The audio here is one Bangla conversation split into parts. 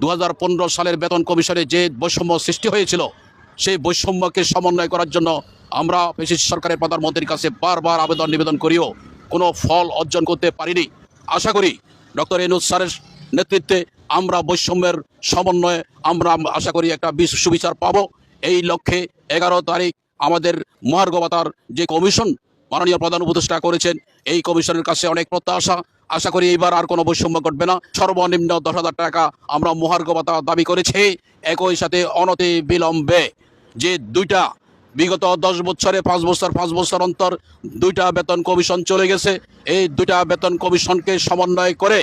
দু হাজার পনেরো সালের বেতন কমিশনে যে বৈষম্য সৃষ্টি হয়েছিল, সেই বৈষম্যকে সমন্বয় করার জন্য আমরা ব্রিটিশ সরকারের প্রধানমন্ত্রীর কাছে বারবার আবেদন নিবেদন করিও কোনো ফল অর্জন করতে পারিনি। আশা করি ডক্টর এনুজ স্যারের নেতৃত্বে আমরা বৈষম্যের সমন্বয়ে আমরা আশা করি একটা সুবিচার পাবো। এই লক্ষ্যে এগারো তারিখ আমাদের মহার্ঘ ভাতার যে কমিশন মাননীয় প্রধান উপদেষ্টা করেছেন, এই কমিশনের কাছে অনেক প্রত্যাশা। আশা করি এইবার আর কোনো বৈষম্য ঘটবে না। সর্বনিম্ন দশ হাজার টাকা আমরা মহার্ঘ ভাতা দাবি করেছি। একই সাথে অনতি বিলম্বে যে দুইটা বিগত দশ বছরে, পাঁচ বছর পাঁচ বছর অন্তর দুইটা বেতন কমিশন চলে গেছে। এই দুইটা বেতন কমিশনকে সমন্বয় করে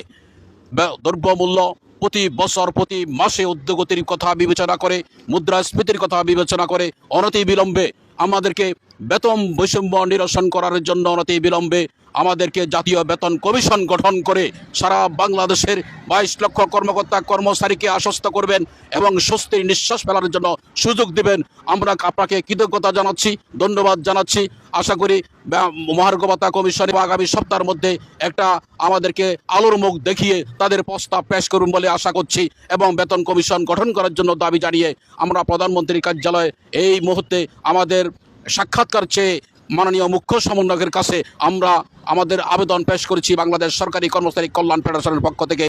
দ্রব্যমূল্য প্রতি বছর, প্রতি মাসে উদ্যোগতির কথা বিবেচনা করে, মুদ্রাস্ফীতির কথা বিবেচনা করে অনতি বিলম্বে আমাদেরকে বেতন বৈষম্য নিরসন করার জন্য অনতি বিলম্বে আমাদেরকে জাতীয় বেতন কমিশন গঠন করে সারা বাংলাদেশের বাইশ লক্ষ কর্মকর্তা কর্মচারীকে আশ্বস্ত করবেন এবং স্বস্তির নিঃশ্বাস ফেলার জন্য সুযোগ দিবেন। আমরা আপনাকে কৃতজ্ঞতা জানাচ্ছি, ধন্যবাদ জানাচ্ছি। আশা করি মহার্ঘবতা কমিশন আগামী সপ্তাহের মধ্যে একটা আমাদেরকে আলোর মুখ দেখিয়ে তাদের প্রস্তাব পেশ করুন বলে আশা করছি এবং বেতন কমিশন গঠন করার জন্য দাবি জানিয়ে আমরা প্রধানমন্ত্রীর কার্যালয়ে এই মুহূর্তে আমাদের সাক্ষাৎকার চেয়ে মাননীয় মুখ্য সমন্বয়কের কাছে আমরা আমাদের আবেদন পেশ করেছি বাংলাদেশ সরকারি কর্মচারী কল্যাণ ফেডারেশনের পক্ষ থেকে।